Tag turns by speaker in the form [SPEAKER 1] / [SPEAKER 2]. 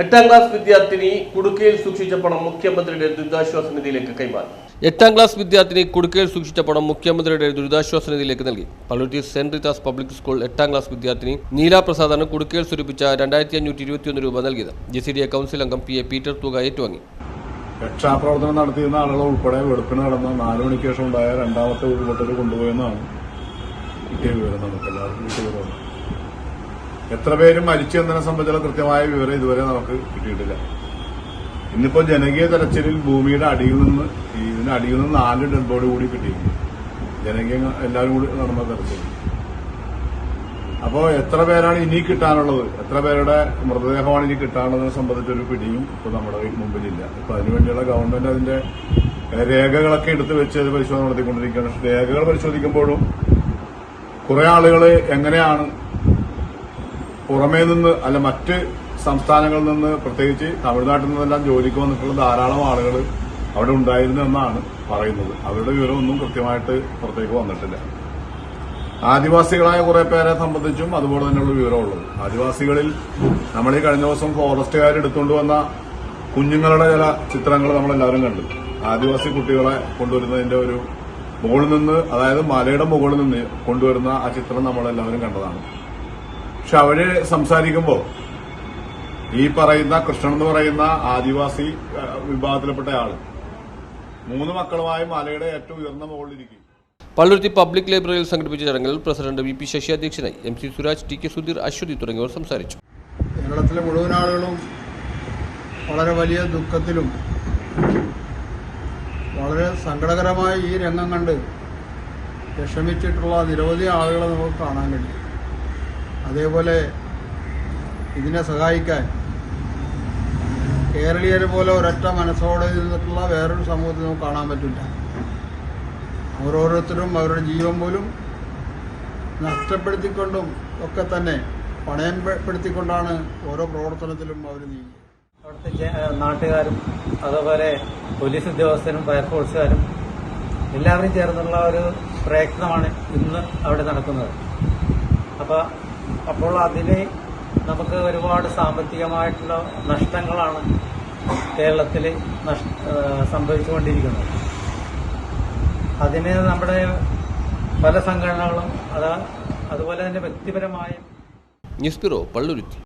[SPEAKER 1] എട്ടാം ക്ലാസ് വിദ്യാർത്ഥിനി കുടുക്കയിൽ സൂക്ഷിച്ച പണം മുഖ്യമന്ത്രിയുടെ ദുരിതാശ്വാസ നിധിയിലേക്ക് കൈമാറി. എട്ടാം ക്ലാസ് വിദ്യാർത്ഥിനി കുടുക്കയിൽ സൂക്ഷിച്ച പണം മുഖ്യമന്ത്രിയുടെ ദുരിതാശ്വാസ നിധിയിലേക്ക് നൽകി. Palluruthy saint Rita's public school എട്ടാം ക്ലാസ് വിദ്യാർത്ഥിനി നീല പ്രസാദാണ് കുടുക്കയിൽ സ്വരൂപിച്ച രണ്ടായിരത്തി അഞ്ഞൂറ്റി ഇരുപത്തിയൊന്ന് രൂപ നൽകിയത്. G C D A council അംഗം പി എ പീറ്റർ തുക ഏറ്റുവാങ്ങി.
[SPEAKER 2] രക്ഷാപ്രവർത്തനം നടത്തിയിരുന്ന ആളുകൾ ഉൾപ്പെടെ വെളുപ്പിന് നടന്ന നാലു മണിക്ക് ശേഷം ഉണ്ടായ രണ്ടാമത്തെ ഉരുൾപൊട്ടൽ കൊണ്ടുപോയെന്നാണ് കിട്ടിയ വിവരം നമുക്ക് എല്ലാവർക്കും കിട്ടിയ വിവരം. എത്ര പേര് മരിച്ചു എന്നതിനെ സംബന്ധിച്ചുള്ള കൃത്യമായ വിവരം ഇതുവരെ നമുക്ക് കിട്ടിയിട്ടില്ല. ഇന്നിപ്പോ ജനകീയ തെരച്ചിലിൽ ഭൂമിയുടെ അടിയിൽ നിന്ന് ഇതിന്റെ അടിയിൽ നിന്ന് നാല് ഡെഡ് ബോഡി കൂടി കിട്ടി ജനകീയ എല്ലാവരും കൂടി നടന്ന തെരച്ചിൽ. അപ്പോൾ എത്ര പേരാണ് ഇനി കിട്ടാനുള്ളത്? എത്ര പേരുടെ മൃതദേഹമാണ് ഇനി കിട്ടാനുള്ളതിനെ സംബന്ധിച്ചൊരു പിടിയും ഇപ്പൊ നമ്മുടെ മുമ്പിലില്ല. ഇപ്പൊ അതിനുവേണ്ടിയുള്ള ഗവൺമെന്റ് അതിന്റെ രേഖകളൊക്കെ എടുത്ത് വെച്ച് അത് പരിശോധന നടത്തിക്കൊണ്ടിരിക്കുകയാണ്. രേഖകൾ പരിശോധിക്കുമ്പോഴും കുറെ ആളുകൾ എങ്ങനെയാണ് പുറമേ നിന്ന് അല്ല മറ്റ് സംസ്ഥാനങ്ങളിൽ നിന്ന് പ്രത്യേകിച്ച് തമിഴ്നാട്ടിൽ നിന്നെല്ലാം ജോലിക്ക് വന്നിട്ടുള്ള ധാരാളം ആളുകൾ അവിടെ ഉണ്ടായിരുന്നു എന്നാണ് പറയുന്നത്. അവരുടെ വിവരമൊന്നും കൃത്യമായിട്ട് പുറത്തേക്ക് വന്നിട്ടില്ല. ആദിവാസികളായ കുറെ പേരെ സംബന്ധിച്ചും അതുപോലെ തന്നെയുള്ള വിവരമുള്ളത്. ആദിവാസികളിൽ നമ്മൾ ഈ കഴിഞ്ഞ ദിവസം ഫോറസ്റ്റുകാർ എടുത്തുകൊണ്ട് വന്ന കുഞ്ഞുങ്ങളുടെ ചില ചിത്രങ്ങൾ നമ്മളെല്ലാവരും കണ്ടു. ആദിവാസി കുട്ടികളെ കൊണ്ടുവരുന്നതിന്റെ ഒരു മുകളിൽ നിന്ന് അതായത് മലയുടെ മുകളിൽ നിന്ന് കൊണ്ടുവരുന്ന ആ ചിത്രം നമ്മളെല്ലാവരും കണ്ടതാണ്. പക്ഷെ അവർ സംസാരിക്കുമ്പോൾ ഈ പറയുന്ന കൃഷ്ണൻ എന്ന് പറയുന്ന ആദിവാസി വിഭാഗത്തിൽപ്പെട്ട ആൾ മൂന്ന് മക്കളുമായി മലയുടെ ഏറ്റവും ഉയർന്ന മുകളിലിരിക്കും.
[SPEAKER 1] പള്ളുരുത്തി പബ്ലിക് ലൈബ്രറിയിൽ സംഘടിപ്പിച്ച ചടങ്ങിൽ പ്രസിഡന്റ് വി പി ശശി അധ്യക്ഷനായി M C Suraj T K Sudheer Aswathy തുടങ്ങിയവർ സംസാരിച്ചു.
[SPEAKER 3] കേരളത്തിലെ മുഴുവൻ ആളുകളും വളരെ വലിയ ദുഃഖത്തിലും വളരെ സങ്കടകരമായ ഈ രംഗം കണ്ട് വിഷമിച്ചിട്ടുള്ള നിരവധി ആളുകളെ നമുക്ക് കാണാൻ കഴിയും. അതേപോലെ ഇതിനെ സഹായിക്കാൻ കേരളീയരെ പോലെ ഒരൊറ്റ മനസ്സോടെ നിന്നിട്ടുള്ള വേറൊരു സമൂഹത്തിൽ നമുക്ക് കാണാൻ പറ്റില്ല. ഓരോരുത്തരും അവരുടെ ജീവൻ പോലും നഷ്ടപ്പെടുത്തിക്കൊണ്ടും ഒക്കെ തന്നെ പണയം പെടുത്തിക്കൊണ്ടാണ് ഓരോ പ്രവർത്തനത്തിലും അവർ നീങ്ങി.
[SPEAKER 4] അവിടുത്തെ നാട്ടുകാരും അതേപോലെ പോലീസ് ഉദ്യോഗസ്ഥരും ഫയർഫോഴ്സുകാരും എല്ലാവരും ചേർന്നുള്ള ഒരു പ്രയത്നമാണ് ഇന്ന് അവിടെ നടക്കുന്നത്. അപ്പോൾ അപ്പോൾ അതിന് നമുക്ക് ഒരുപാട് സാമ്പത്തികമായിട്ടുള്ള നഷ്ടങ്ങളാണ് കേരളത്തിൽ സംഭവിച്ചുകൊണ്ടിരിക്കുന്നത്. അതിന് നമ്മുടെ പല സംഘടനകളും അത് അതുപോലെ തന്നെ വ്യക്തിപരമായും
[SPEAKER 1] ന്യൂസ് ബ്യൂറോ പള്ളുരുത്തി.